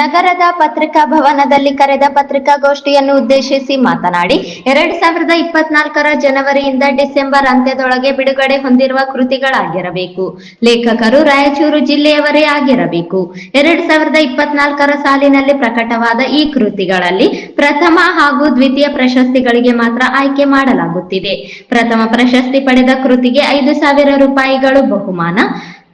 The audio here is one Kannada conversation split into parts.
ನಗರದ ಪತ್ರಿಕಾ ಭವನದಲ್ಲಿ ಕರೆದ ಪತ್ರಿಕಾಗೋಷ್ಠಿಯನ್ನು ಉದ್ದೇಶಿಸಿ ಮಾತನಾಡಿ, ಎರಡ್ ಸಾವಿರದ ಇಪ್ಪತ್ನಾಲ್ಕರ ಜನವರಿಯಿಂದ ಡಿಸೆಂಬರ್ ಅಂತ್ಯದೊಳಗೆ ಬಿಡುಗಡೆ ಹೊಂದಿರುವ ಕೃತಿಗಳಾಗಿರಬೇಕು. ಲೇಖಕರು ರಾಯಚೂರು ಜಿಲ್ಲೆಯವರೇ ಆಗಿರಬೇಕು. ಎರಡ್ ಸಾವಿರದ ಇಪ್ಪತ್ನಾಲ್ಕರ ಸಾಲಿನಲ್ಲಿ ಪ್ರಕಟವಾದ ಈ ಕೃತಿಗಳಲ್ಲಿ ಪ್ರಥಮ ಹಾಗೂ ದ್ವಿತೀಯ ಪ್ರಶಸ್ತಿಗಳಿಗೆ ಮಾತ್ರ ಆಯ್ಕೆ ಮಾಡಲಾಗುತ್ತಿದೆ. ಪ್ರಥಮ ಪ್ರಶಸ್ತಿ ಪಡೆದ ಕೃತಿಗೆ ಐದು ಸಾವಿರ ರೂಪಾಯಿಗಳು ಬಹುಮಾನ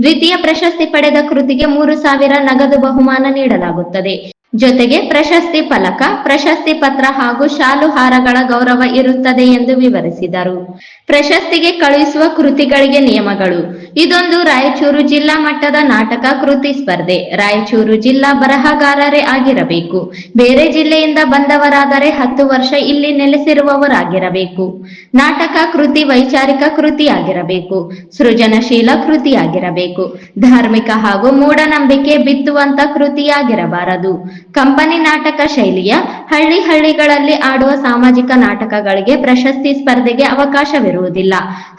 ದ್ವಿತೀಯ ಪ್ರಶಸ್ತಿ ಪಡೆದ ಕೃತಿಗೆ ಮೂರು ಸಾವಿರ ನಗದು ಬಹುಮಾನ ನೀಡಲಾಗುತ್ತದೆ. ಜೊತೆಗೆ ಪ್ರಶಸ್ತಿ ಫಲಕ, ಪ್ರಶಸ್ತಿ ಪತ್ರ ಹಾಗೂ ಶಾಲು ಹಾರಗಳ ಗೌರವ ಇರುತ್ತದೆ ಎಂದು ವಿವರಿಸಿದರು. ಪ್ರಶಸ್ತಿಗೆ ಕಳುಹಿಸುವ ಕೃತಿಗಳಿಗೆ ನಿಯಮಗಳು. ಇದೊಂದು ರಾಯಚೂರು ಜಿಲ್ಲಾ ಮಟ್ಟದ ನಾಟಕ ಕೃತಿ ಸ್ಪರ್ಧೆ. ರಾಯಚೂರು ಜಿಲ್ಲಾ ಬರಹಗಾರರೇ ಆಗಿರಬೇಕು. ಬೇರೆ ಜಿಲ್ಲೆಯಿಂದ ಬಂದವರಾದರೆ ಹತ್ತು ವರ್ಷ ಇಲ್ಲಿ ನೆಲೆಸಿರುವವರಾಗಿರಬೇಕು. ನಾಟಕ ಕೃತಿ ವೈಚಾರಿಕ ಕೃತಿಯಾಗಿರಬೇಕು ಸೃಜನಶೀಲ ಕೃತಿಯಾಗಿರಬೇಕು ಧಾರ್ಮಿಕ ಹಾಗೂ ಮೂಢನಂಬಿಕೆ ಬಿತ್ತುವಂತ ಕೃತಿಯಾಗಿರಬಾರದು ಕಂಪನಿ ನಾಟಕ ಶೈಲಿಯ ಹಳ್ಳಿ ಹಳ್ಳಿಗಳಲ್ಲಿ ಆಡುವ ಸಾಮಾಜಿಕ ನಾಟಕಗಳಿಗೆ ಪ್ರಶಸ್ತಿ ಸ್ಪರ್ಧೆಗೆ ಅವಕಾಶವಿರುವುದಿಲ್ಲ.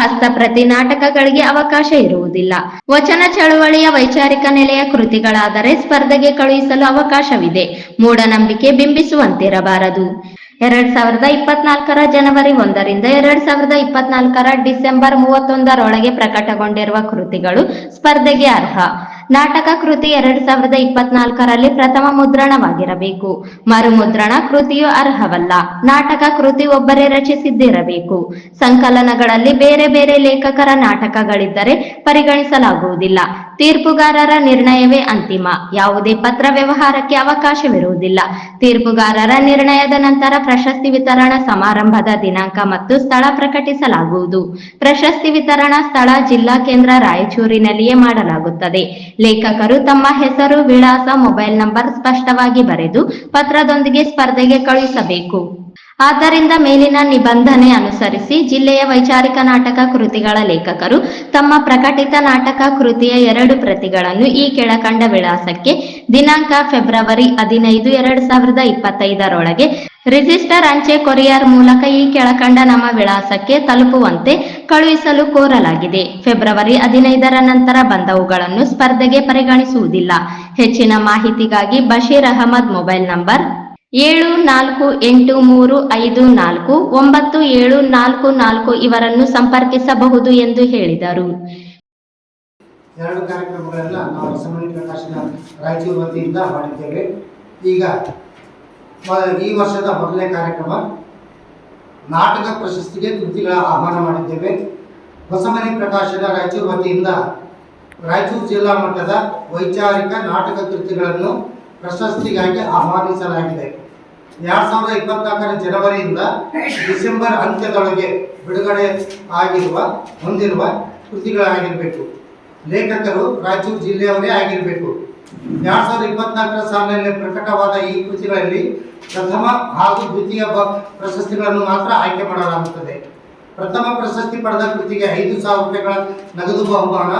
ಹಸ್ತಪ್ರತಿ ನಾಟಕಗಳಿಗೆ ಅವಕಾಶ ಇರುವುದಿಲ್ಲ. ವಚನ ಚಳುವಳಿಯ ವೈಚಾರಿಕ ನೆಲೆಯ ಕೃತಿಗಳಾದರೆ ಸ್ಪರ್ಧೆಗೆ ಕಳುಹಿಸಲು ಅವಕಾಶವಿದೆ. ಮೂಢನಂಬಿಕೆ ಬಿಂಬಿಸುವಂತಿರಬಾರದು. ಎರಡ್ ಸಾವಿರದ ಇಪ್ಪತ್ನಾಲ್ಕರ ಜನವರಿ ಒಂದರಿಂದ ಎರಡ್ ಸಾವಿರದ ಇಪ್ಪತ್ನಾಲ್ಕರ ಡಿಸೆಂಬರ್ ಮೂವತ್ತೊಂದರೊಳಗೆ ಪ್ರಕಟಗೊಂಡಿರುವ ಕೃತಿಗಳು ಸ್ಪರ್ಧೆಗೆ ಅರ್ಹ. ನಾಟಕ ಕೃತಿ ಎರಡ್ ಸಾವಿರದ ಇಪ್ಪತ್ನಾಲ್ಕರಲ್ಲಿ ಪ್ರಥಮ ಮುದ್ರಣವಾಗಿರಬೇಕು. ಮರುಮುದ್ರಣ ಕೃತಿಯು ಅರ್ಹವಲ್ಲ. ನಾಟಕ ಕೃತಿ ಒಬ್ಬರೇ ರಚಿಸಿದ್ದಿರಬೇಕು. ಸಂಕಲನಗಳಲ್ಲಿ ಬೇರೆ ಬೇರೆ ಲೇಖಕರ ನಾಟಕಗಳಿದ್ದರೆ ಪರಿಗಣಿಸಲಾಗುವುದಿಲ್ಲ. ತೀರ್ಪುಗಾರರ ನಿರ್ಣಯವೇ ಅಂತಿಮ. ಯಾವುದೇ ಪತ್ರ ವ್ಯವಹಾರಕ್ಕೆ ಅವಕಾಶವಿರುವುದಿಲ್ಲ. ತೀರ್ಪುಗಾರರ ನಿರ್ಣಯದ ನಂತರ ಪ್ರಶಸ್ತಿ ವಿತರಣಾ ಸಮಾರಂಭದ ದಿನಾಂಕ ಮತ್ತು ಸ್ಥಳ ಪ್ರಕಟಿಸಲಾಗುವುದು. ಪ್ರಶಸ್ತಿ ವಿತರಣಾ ಸ್ಥಳ ಜಿಲ್ಲಾ ಕೇಂದ್ರ ರಾಯಚೂರಿನಲ್ಲಿಯೇ ಮಾಡಲಾಗುತ್ತದೆ. ಲೇಖಕರು ತಮ್ಮ ಹೆಸರು ವಿಳಾಸ ಮೊಬೈಲ್ ನಂಬರ್ ಸ್ಪಷ್ಟವಾಗಿ ಬರೆದು ಪತ್ರದೊಂದಿಗೆ ಸ್ಪರ್ಧೆಗೆ ಕಳುಹಿಸಬೇಕು. ಆದ್ದರಿಂದ ಮೇಲಿನ ನಿಬಂಧನೆ ಅನುಸರಿಸಿ ಜಿಲ್ಲೆಯ ವೈಚಾರಿಕ ನಾಟಕ ಕೃತಿಗಳ ಲೇಖಕರು ತಮ್ಮ ಪ್ರಕಟಿತ ನಾಟಕ ಕೃತಿಯ ಎರಡು ಪ್ರತಿಗಳನ್ನು ಈ ಕೆಳಕಂಡ ವಿಳಾಸಕ್ಕೆ ದಿನಾಂಕ ಫೆಬ್ರವರಿ ಹದಿನೈದು, ಎರಡು ಸಾವಿರದ ಇಪ್ಪತ್ತೈದರೊಳಗೆ ರಿಜಿಸ್ಟರ್ ಅಂಚೆ ಕೊರಿಯರ್ ಮೂಲಕ ಈ ಕೆಳಕಂಡ ನಮ್ಮ ವಿಳಾಸಕ್ಕೆ ತಲುಪುವಂತೆ ಕಳುಹಿಸಲು ಕೋರಲಾಗಿದೆ. ಫೆಬ್ರವರಿ ಹದಿನೈದರ ನಂತರ ಬಂದವುಗಳನ್ನು ಸ್ಪರ್ಧೆಗೆ ಪರಿಗಣಿಸುವುದಿಲ್ಲ. ಹೆಚ್ಚಿನ ಮಾಹಿತಿಗಾಗಿ ಬಶೀರ್ ಅಹಮದ್ ಮೊಬೈಲ್ ನಂಬರ್ ಏಳು, ನಾಲ್ಕು, ಎಂಟು, ಮೂರು, ಐದು, ನಾಲ್ಕು, ಒಂಬತ್ತು, ಏಳು, ನಾಲ್ಕು ನಾಲ್ಕು ಇವರನ್ನು ಸಂಪರ್ಕಿಸಬಹುದು ಎಂದು ಹೇಳಿದರು. ಎರಡು ಕಾರ್ಯಕ್ರಮಗಳೆಲ್ಲ ನಾವು ಸಮನ್ವಯ ಪ್ರಕಾಶನ ರಾಯಚೂರು ವತಿಯಿಂದ ಮಾಡಿದ್ದೇವೆ. ಈಗ ಈ ವರ್ಷದ ಮೊದಲನೇ ಕಾರ್ಯಕ್ರಮ ನಾಟಕ ಪ್ರಶಸ್ತಿಗೆ ಕೃತಿಗಳ ಆಹ್ವಾನ ಮಾಡಿದ್ದೇವೆ. ಹೊಸಮನೆ ಪ್ರಕಾಶನ ರಾಯಚೂರು ವತಿಯಿಂದ ರಾಯಚೂರು ಜಿಲ್ಲಾ ಮಟ್ಟದ ವೈಚಾರಿಕ ನಾಟಕ ಕೃತಿಗಳನ್ನು ಪ್ರಶಸ್ತಿಗಾಗಿ ಆಹ್ವಾನಿಸಲಾಗಿದೆ. ಎರಡ್ ಸಾವಿರದ ಇಪ್ಪತ್ನಾಲ್ಕರ ಜನವರಿಯಿಂದ ಡಿಸೆಂಬರ್ ಅಂತ್ಯದೊಳಗೆ ಬಿಡುಗಡೆ ಆಗಿರುವ, ಹೊಂದಿರುವ ಕೃತಿಗಳಾಗಿರಬೇಕು. ಲೇಖಕರು ರಾಯಚೂರು ಜಿಲ್ಲೆಯವರೇ ಆಗಿರಬೇಕು. ಎರಡ್ ಸಾವಿರದ ಇಪ್ಪತ್ನಾಲ್ಕರ ಸಾಲಿನಲ್ಲಿ ಪ್ರಕಟವಾದ ಈ ಕೃತಿಗಳಲ್ಲಿ ಪ್ರಥಮ ಹಾಗೂ ದ್ವಿತೀಯ ಪ್ರಶಸ್ತಿಗಳನ್ನು ಮಾತ್ರ ಆಯ್ಕೆ ಮಾಡಲಾಗುತ್ತದೆ. ಪ್ರಥಮ ಪ್ರಶಸ್ತಿ ಪಡೆದ ಕೃತಿಗೆ ಐದು ಸಾವಿರ ರೂಪಾಯಿಗಳ ನಗದು ಬಹುಮಾನ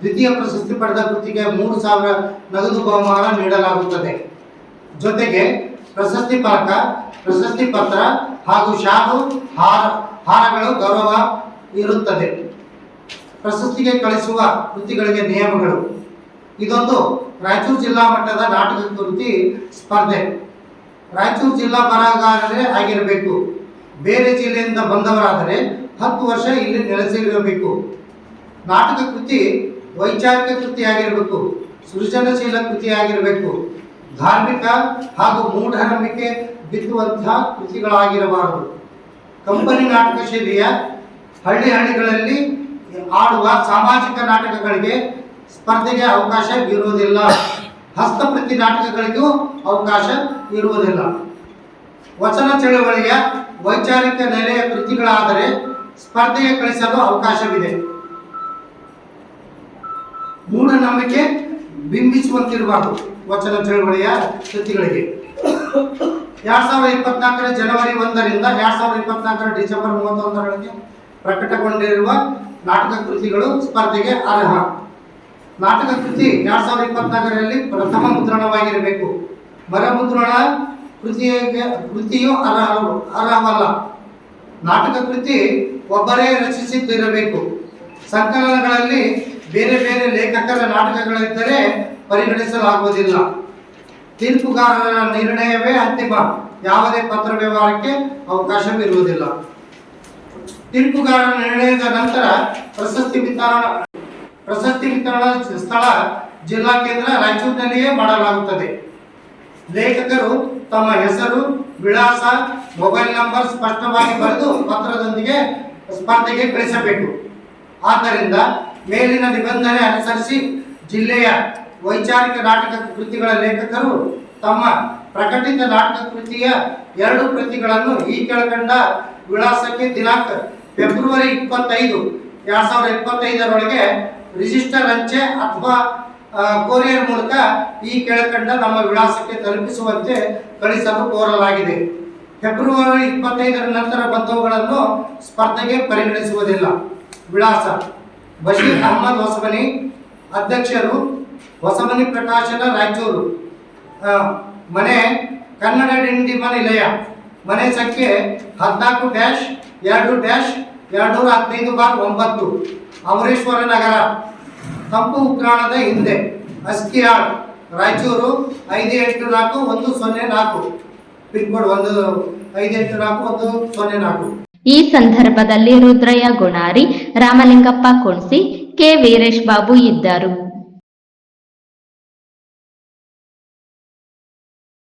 ದ್ವಿತೀಯ ಪ್ರಶಸ್ತಿ ಪಡೆದ ಕೃತಿಗೆ ಮೂರು ಸಾವಿರ ನಗದು ಬಹುಮಾನ ನೀಡಲಾಗುತ್ತದೆ. ಜೊತೆಗೆ ಪ್ರಶಸ್ತಿ ಫಲಕ ಪ್ರಶಸ್ತಿ ಪತ್ರ ಹಾಗೂ ಶಾಲು, ಹಾರ, ಹಾರಗಳು ಗೌರವ ಇರುತ್ತದೆ. ಪ್ರಶಸ್ತಿಗೆ ಕಳಿಸುವ ಕೃತಿಗಳಿಗೆ ನಿಯಮಗಳು. ಇದೊಂದು ರಾಯಚೂರು ಜಿಲ್ಲಾ ಮಟ್ಟದ ನಾಟಕ ಕೃತಿ ಸ್ಪರ್ಧೆ. ರಾಯಚೂರು ಜಿಲ್ಲಾ ಬರಹಗಾರರೇ ಆಗಿರಬೇಕು. ಬೇರೆ ಜಿಲ್ಲೆಯಿಂದ ಬಂದವರಾದರೆ ಹತ್ತು ವರ್ಷ ಇಲ್ಲಿ ನೆಲೆಸಿರಬೇಕು. ನಾಟಕ ಕೃತಿ ವೈಚಾರಿಕ ಕೃತಿಯಾಗಿರಬೇಕು, ಸೃಜನಶೀಲ ಕೃತಿಯಾಗಿರಬೇಕು, ಧಾರ್ಮಿಕ ಹಾಗೂ ಮೂಢನಂಬಿಕೆ ಬಿತ್ತುವಂತಹ ಕೃತಿಗಳಾಗಿರಬಾರದು. ಕಂಪನಿ ನಾಟಕ ಶೈಲಿಯ ಹಳ್ಳಿ ಹಳ್ಳಿಗಳಲ್ಲಿ ಆಡುವ ಸಾಮಾಜಿಕ ನಾಟಕಗಳಿಗೆ ಸ್ಪರ್ಧೆಗೆ ಅವಕಾಶ ಇರುವುದಿಲ್ಲ. ಹಸ್ತಪ್ರತಿ ನಾಟಕಗಳಿಗೂ ಅವಕಾಶ ಇರುವುದಿಲ್ಲ. ವಚನ ಚಳುವಳಿಯ ವೈಚಾರಿಕ ನೆಲೆಯ ಕೃತಿಗಳಾದರೆ ಸ್ಪರ್ಧೆಗೆ ಕಳಿಸಲು ಅವಕಾಶವಿದೆ. ಮೂಢನಂಬಿಕೆ ಬಿಂಬಿಸುವಂತಿರಬಾರದು. ವಚನ ಚಳವಳಿಯ ಕೃತಿಗಳಿಗೆ ಎರಡ್ ಸಾವಿರದ ಇಪ್ಪತ್ನಾಲ್ಕರ ಜನವರಿ ಒಂದರಿಂದ ಎರಡ್ ಸಾವಿರದ ಇಪ್ಪತ್ನಾಲ್ಕರ ಡಿಸೆಂಬರ್ ಮೂವತ್ತೊಂದರೊಳಗೆ ಪ್ರಕಟಗೊಂಡಿರುವ ನಾಟಕ ಕೃತಿಗಳು ಸ್ಪರ್ಧೆಗೆ ಅರ್ಹ. ನಾಟಕ ಕೃತಿ ಎರಡ್ ಸಾವಿರದ ಇಪ್ಪತ್ನಾಲ್ಕರಲ್ಲಿ ಪ್ರಥಮ ಮುದ್ರಣವಾಗಿರಬೇಕು. ಮರಮುದ್ರಣ ಕೃತಿಯ ಕೃತಿಯು ಅರ್ಹ ಅರ್ಹವಲ್ಲ. ನಾಟಕ ಕೃತಿ ಒಬ್ಬರೇ ರಚಿಸಿದ್ದಿರಬೇಕು. ಸಂಕಲನಗಳಲ್ಲಿ ಬೇರೆ ಬೇರೆ ಲೇಖಕರ ನಾಟಕಗಳಿದ್ದರೆ ಪರಿಗಣಿಸಲಾಗುವುದಿಲ್ಲ. ತೀರ್ಪುಗಾರರ ನಿರ್ಣಯವೇ ಅಂತಿಮ. ಯಾವುದೇ ಪತ್ರ ವ್ಯವಹಾರಕ್ಕೆ ಅವಕಾಶವಿರುವುದಿಲ್ಲ. ತೀರ್ಪುಗಾರರ ನಿರ್ಣಯದ ನಂತರ ಪ್ರಶಸ್ತಿ ವಿತರಣ, ಪ್ರಶಸ್ತಿ ವಿತರಣಾ ಸ್ಥಳ ಜಿಲ್ಲಾ ಕೇಂದ್ರ ರಾಯಚೂರಿನಲ್ಲಿಯೇ ಮಾಡಲಾಗುತ್ತದೆ. ಲೇಖಕರು ತಮ್ಮ ಹೆಸರು, ವಿಳಾಸ, ಮೊಬೈಲ್ ನಂಬರ್ ಸ್ಪಷ್ಟವಾಗಿ ಬರೆದು ಪತ್ರದೊಂದಿಗೆ ಸ್ಪರ್ಧೆಗೆ ಕಳಿಸಬೇಕು. ಆದ್ದರಿಂದ ಮೇಲಿನ ನಿಬಂಧನೆ ಅನುಸರಿಸಿ ಜಿಲ್ಲೆಯ ವೈಚಾರಿಕ ನಾಟಕ ಕೃತಿಗಳ ಲೇಖಕರು ತಮ್ಮ ಪ್ರಕಟಿತ ನಾಟಕ ಕೃತಿಯ ಎರಡು ಪ್ರತಿಗಳನ್ನು ಈ ಕೆಳಕಂಡ ವಿಳಾಸಕ್ಕೆ ದಿನಾಂಕ ಫೆಬ್ರವರಿ ಇಪ್ಪತ್ತೈದು, ಎರಡ್ ಸಾವಿರದ ಇಪ್ಪತ್ತೈದರೊಳಗೆ ರಿಜಿಸ್ಟರ್ ಅಂಚೆ ಅಥವಾ ಕೊರಿಯರ್ ಮೂಲಕ ಈ ಕೆಳಕಂಡ ನಮ್ಮ ವಿಳಾಸಕ್ಕೆ ತಲುಪಿಸುವಂತೆ ಕಳಿಸಲು ಕೋರಲಾಗಿದೆ. ಫೆಬ್ರವರಿ ಇಪ್ಪತ್ತೈದರ ನಂತರ ಬಂದವುಗಳನ್ನು ಸ್ಪರ್ಧೆಗೆ ಪರಿಗಣಿಸುವುದಿಲ್ಲ. ವಿಳಾಸ ಬಶೀರ್ ಅಹಮದ್ ಹೊಸಮನಿ ಅಧ್ಯಕ್ಷರು ಹೊಸಮನಿ ಪ್ರಕಾಶನ ರಾಯಚೂರು. ಮನೆ ಕನ್ನಡ ಡಿಂಡಿಮ ನಿಲಯ ಮನೆ ಸಂಖ್ಯೆ ಹದಿನಾಲ್ಕು ಡ್ಯಾಶ್ ಎರಡು ಡ್ಯಾಶ್ ಎರಡು ನೂರ ಹದಿನೈದು ಬಾರ್ ಒಂಬತ್ತು. ಅಮರೇಶ್ವರ ನಗರ. ತಂಪು ಉಗ್ರಾಣದ ಹಿಂದೆ ಅಸ್ಕಿಯಾಡ್ ರಾಯಚೂರು ಐದು ಎಂಟು ನಾಲ್ಕು ಒಂದು ಸೊನ್ನೆ ನಾಲ್ಕು. ಪಿನ್ಕೋಡ್ ಒಂದು ಐದು ಎಂಟು ನಾಲ್ಕು ಒಂದು ಸೊನ್ನೆ ನಾಲ್ಕು. ಈ ಸಂದರ್ಭದಲ್ಲಿ ರುದ್ರಯ್ಯ ಗುಣಾರಿ ರಾಮಲಿಂಗಪ್ಪ ಕುಣಸಿ ಕೆ. ವೀರೇಶ್ ಬಾಬು ಇದ್ದರು.